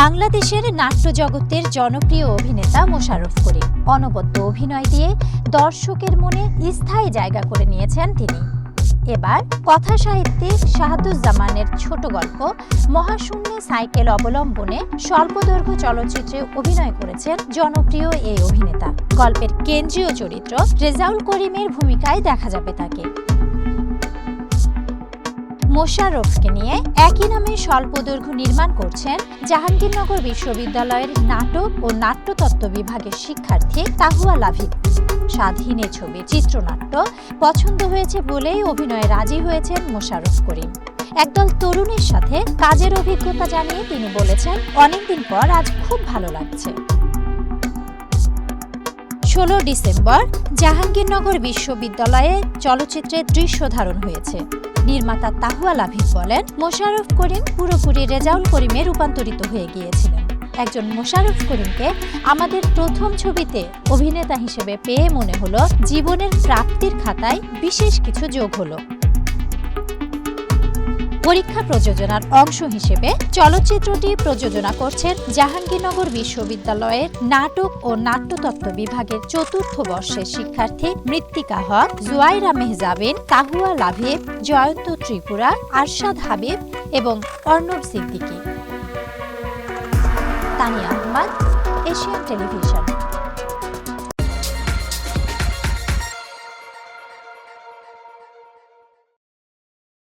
বাংলাদেশের নাট্য জগতের জনপ্রিয় অভিনেতা মোশাররফ করিম। অনবদ্য অভিনয় দিয়ে দর্শকের মনে স্থায়ী জায়গা করে নিয়েছেন তিনি। এবার কথা সাহিত্যিক শাহাদুজ্জামানের ছোট গল্প, মহাশূন্যে সাইকেল অবলম্বনে স্বল্পদৈর্ঘ্য চলচ্চিত্রে অভিনয় করেছেন জনপ্রিয় এই অভিনেতা। গল্পের কেন্দ্রীয় চরিত্র রেজাউল করিমের ভূমিকায় দেখা যাবে তাকে। মোশাররফকে নিয়ে একই নামে স্বল্পদৈর্ঘ্য নির্মাণ করছেন জাহাঙ্গীরনগর বিশ্ববিদ্যালয়ের নাটক ও নাট্যতত্ত্ব বিভাগের শিক্ষার্থী তাহুয়া লাভিদ স্বাধীনে ছবি চিত্রনাট্য। পছন্দ হয়েছে বলেই অভিনয়ে রাজি হয়েছেন মোশাররফ করিম। একদল তরুণীর সাথে কাজের অভিজ্ঞতা জানিয়ে তিনি বলেছেন, অনেকদিন পর আজ খুব ভালো লাগছে। ষোলো ডিসেম্বর, জাহাঙ্গীরনগর বিশ্ববিদ্যালয়ে চলচ্চিত্রের দৃশ্য ধারণ হয়েছে। নির্মাতা তাহুয়া লাভিব বলেন মোশারফ করিম পুরোপুরি রেজাউল করিমে রূপান্তরিত হয়ে গিয়েছিলেন। একজন মোশারফ করিমকে আমাদের প্রথম ছবিতে অভিনেতা হিসেবে পেয়ে মনে হলো, জীবনের প্রাপ্তির খাতায় বিশেষ কিছু যোগ হলো। পরীক্ষা প্রযোজনার অংশ হিসেবে চলচ্চিত্রটি প্রযোজনা করছেন জাহাঙ্গীরনগর বিশ্ববিদ্যালয়ের নাটক ও নাট্যতত্ত্ব বিভাগের চতুর্থ বর্ষের শিক্ষার্থী মৃত্তিকা হক, জুয়াইরা মেহজাবিন, তাহুয়া লাভিব, জয়ন্ত ত্রিপুরা, আরশাদ হাবিব এবং Arnab Siddiqui. Tania Ahmed, Asian television.